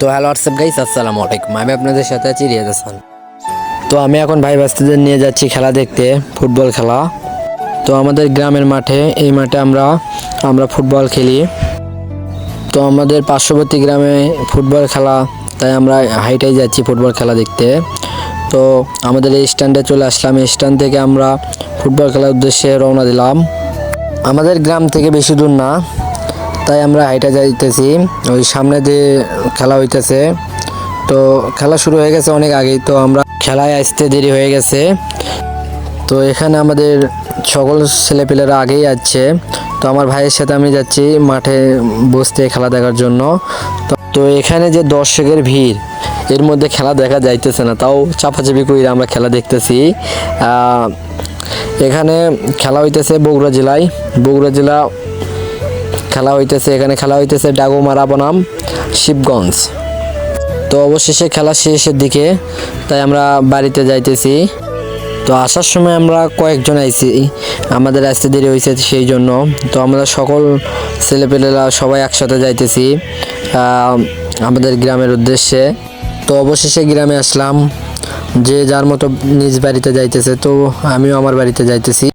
তো hello WhatsApp guys আসসালামু আলাইকুম। আমি আপনাদের সাথে আছি রিয়াজ হাসান। তো আমি এখন ভাই বাস্তিদের নিয়ে যাচ্ছি খেলা দেখতে, ফুটবল খেলা। তো আমাদের গ্রামের মাঠে, এই মাঠে আমরা আমরা ফুটবল খেলি। তো আমাদের পার্শ্ববর্তী গ্রামে ফুটবল খেলা, তাই আমরা হাইটাই যাচ্ছি ফুটবল খেলা দেখতে। তো আমাদের এই স্ট্যান্ডে চলে আসলাম। এই স্ট্যান্ড থেকে আমরা ফুটবল খেলার উদ্দেশ্যে রওনা দিলাম। আমাদের গ্রাম থেকে বেশি দূর না। তাই আমরা হাইটা যাইতেছি। ওই সামনে দিয়ে খেলা হইতেছে, তো খেলা শুরু হয়ে গেছে অনেক আগেই, তো আমরা খেলায় আসতে দেরি হয়ে গেছে। তো এখানে আমাদের সকল ছেলেপেলেরা আগেই যাচ্ছে তো আমার ভাইয়ের সাথে আমি যাচ্ছি মাঠে বসতে খেলা দেখার জন্য। তো এখানে যে দর্শকের ভিড়, এর মধ্যে খেলা দেখা যাইতেছে না, তাও চাপাচাপি করে আমরা খেলা দেখতেছি। এখানে খেলা হইতেছে বগুড়া জেলায়। বগুড়া জেলা খেলা হইতেছে, এখানে খেলা হইতেছে ডাগুমারা বনাম শিবগঞ্জ। তো অবশেষে খেলা শেষের দিকে, তাই আমরা বাড়িতে যাইতেছি। তো আসার সময় আমরা কয়েকজন আইছি, আমাদের আসতে দেরি হয়েছে সেই জন্য। তো আমরা সকল ছেলেপেলেরা সবাই একসাথে যাইতেছি আমাদের গ্রামের উদ্দেশ্যে। তো অবশেষে গ্রামে আসলাম, যে যার মতো নিজ বাড়িতে যাইতেছে, তো আমিও আমার বাড়িতে যাইতেছি।